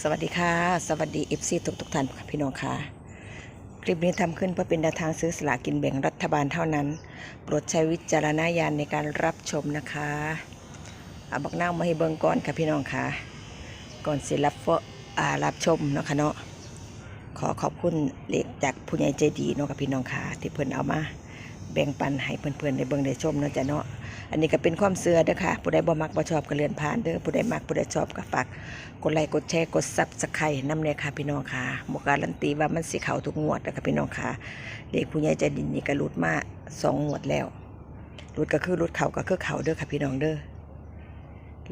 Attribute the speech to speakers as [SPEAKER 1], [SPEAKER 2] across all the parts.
[SPEAKER 1] สวัสดีค่ะ สวัสดีเอฟซีทุกทุกท่านค่ะพี่น้องค่ะ คลิปนี้ทำขึ้นเพื่อเป็นแนวทางซื้อสลากินแบ่งรัฐบาลเท่านั้น โปรดใช้วิจารณญาณในการรับชมนะคะเอาบักนั่งมาให้เบิ่งก่อนค่ะพี่น้องค่ะ ก่อนสิรับอ่ารับชมเนาะค่ะเนาะขอขอบคุณเลขจากผู้ใหญ่ใจดีเนาะค่ะพี่น้องค่ะ ที่เพิ่นเอามา แบ่งปันให้เพื่อนๆได้เบิ่งได้ชมเนาะจ้ะเนาะอันนี้ก็เป็นความเสื่อเด้อค่ะ ผู้ใดบ่มักบ่ชอบก็เลื่อนผ่านเด้อผู้ใดมักผู้ใดชอบก็ฝากกดไลค์กดแชร์กดซับสไครต์น้ำเนี่ยค่ะพี่น้องค่ะบอกการันตีว่ามันสิเขาทุกงวดนะคะพี่น้องค่ะเด็กผู้ใหญ่ใจดินนี่ก็หลุดมาสองงวดแล้วหลุดก็คือหลุดเขาก็คือเขาเด้อค่ะพี่น้องเด้อ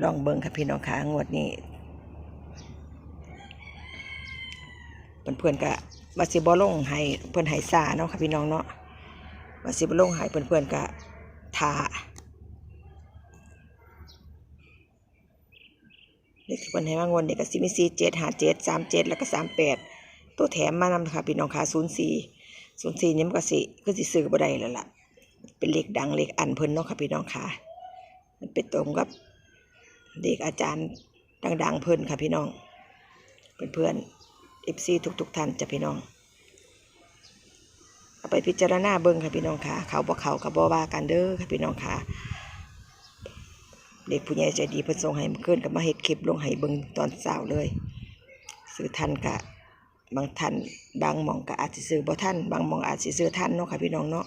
[SPEAKER 1] ลองเบิ่งค่ะพี่น้องค่ะงวดนี้เพื่อนๆก็ว่าสิบ่ลงให้เพื่อนให้ซาเนาะค่ะพี่น้องเนาะ ว่าสิบลงให้เพื่อนๆก็ทาเลขที่เพิ่นให้มางวดนี่ก็สิมี4 7 5 7 3 7แล้วก็38ตัวแถมมานำค่ะพี่น้องค่ะ04 04นี่มันก็สิคือสิซื้อบ่ได้แล้วล่ะ เป็นเลขดังเลขอันเพิ่นเนาะค่ะพี่น้องค่ะมันเป็นตรงกับเลขอาจารย์ดังๆเพิ่นค่ะพี่น้อง เพื่อนๆ FC ทุกๆท่านจ้ะพี่น้อง เอาไปพิจารณาเบิ่งค่ะพี่น้องค่ะเขาบ่เขาก็บ่ว่ากันเด้อค่ะพี่น้องค่ะเด็กผู้ใหญ่ใจดีเพิ่นส่งให้เมื่อคืนก็มาเฮ็ดคลิปลงให้เบิ่งตอนเช้าเลย ซื้อทันกะบางท่านบางหมองก็อาจสิซื้อบ่ทันบางหมองอาจสิซื้อทันเนาะค่ะพี่น้องเนาะ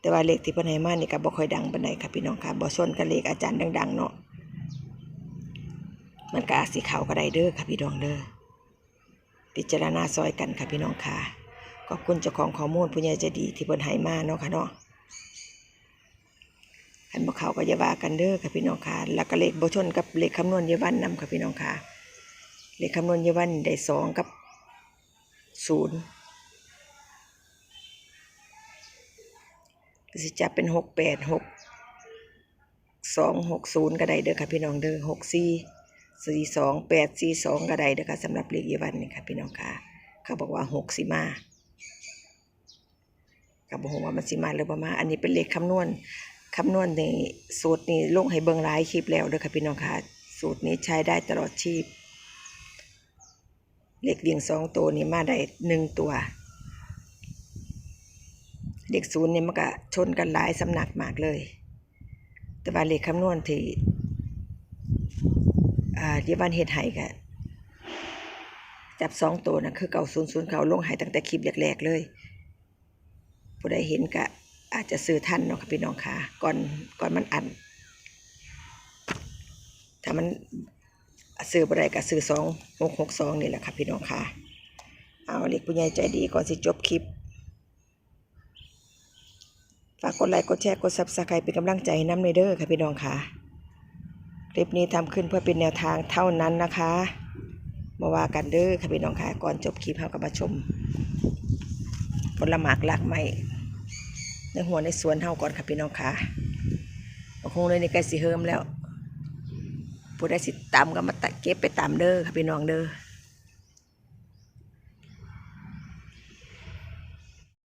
[SPEAKER 1] แต่ว่าเลขที่เพิ่นให้มานี่ก็บ่ค่อยดังปานใดค่ะพี่น้องค่ะบ่ชนกับเลขอาจารย์ดังๆเนาะมันก็อาจสิเข้าก็ได้เด้อค่ะพี่น้องเด้อพิจารณาซอยกันค่ะพี่น้องค่ะ ขอบคุณเจ้าของข้อมูลผู้ใหญ่ใจดีที่เพิ่นให้มาเนาะค่ะเนาะขันบ่เขาก็อย่าว่ากันเด้อค่ะพี่น้องค่ะแล้วก็เลขบ่ชนกับเลขคำนวณเยาวันนำค่ะพี่น้องค่ะเลขคำนวณเยาวันได้สองกับศูนย์ก็สิจับเป็นหกแปดหกสองหกศูนย์ก็ได้เด้อค่ะพี่น้องเด้อหกสี่สี่สองแปดสี่สองก็ได้เด้อค่ะสำหรับเลขเยาวันนี่ค่ะพี่น้องค่ะ เขาบอกว่าหกสิมา ก็บอกว่ามันสิมาหรือบ่มา อันนี้เป็นเลขคำนวณคำนวณในสูตรนี้ลงให้เบิ่งหลายคลิปแล้วเด้อค่ะพี่น้องค่ะสูตรนี้ใช้ได้ตลอดชีพ เลขเรียงสองตัวนี้มาได้หนึ่งตัวเลขศูนย์เนี่ยมันก็ชนกันหลายสำนักมากเลย แต่ว่าเลขคำนวณที่อ่าเดียบันเฮ็ดให้ก็จับสองตัวนะคือเก่าศูนย์ศูนย์เขาลงให้ตั้งแต่คลิปแรกๆเลย ผู้ใดเห็นก็อาจจะซื้อทันเนาะค่ะพี่น้องค่ะก่อนก่อนมันอัน ถ้ามันซื้อบ่ได้ก็ซื้อสองหกหกสองนี่แหละค่ะพี่น้องค่ะ เอาเล็กผู้ใหญ่ใจดีก่อนสิจบคลิปฝากกดไลค์กดแชร์กดซับสไครป์เป็นกำลังใจน้ำในเด้อค่ะพี่น้องค่ะ คลิปนี้ทำขึ้นเพื่อเป็นแนวทางเท่านั้นนะคะมาว่ากันเด้อค่ะพี่น้องค่ะก่อนจบคลิปเราก็มาชมผลหมากหลากไม้ ในหัวในสวนเฮาก่อนค่ะพี่น้องค่ะคงเลยในใกล้สิเฮิมแล้วผู้ได้สิตามก็มาตัดเก็บไปตามเด้อค่ะพี่น้องเด้อ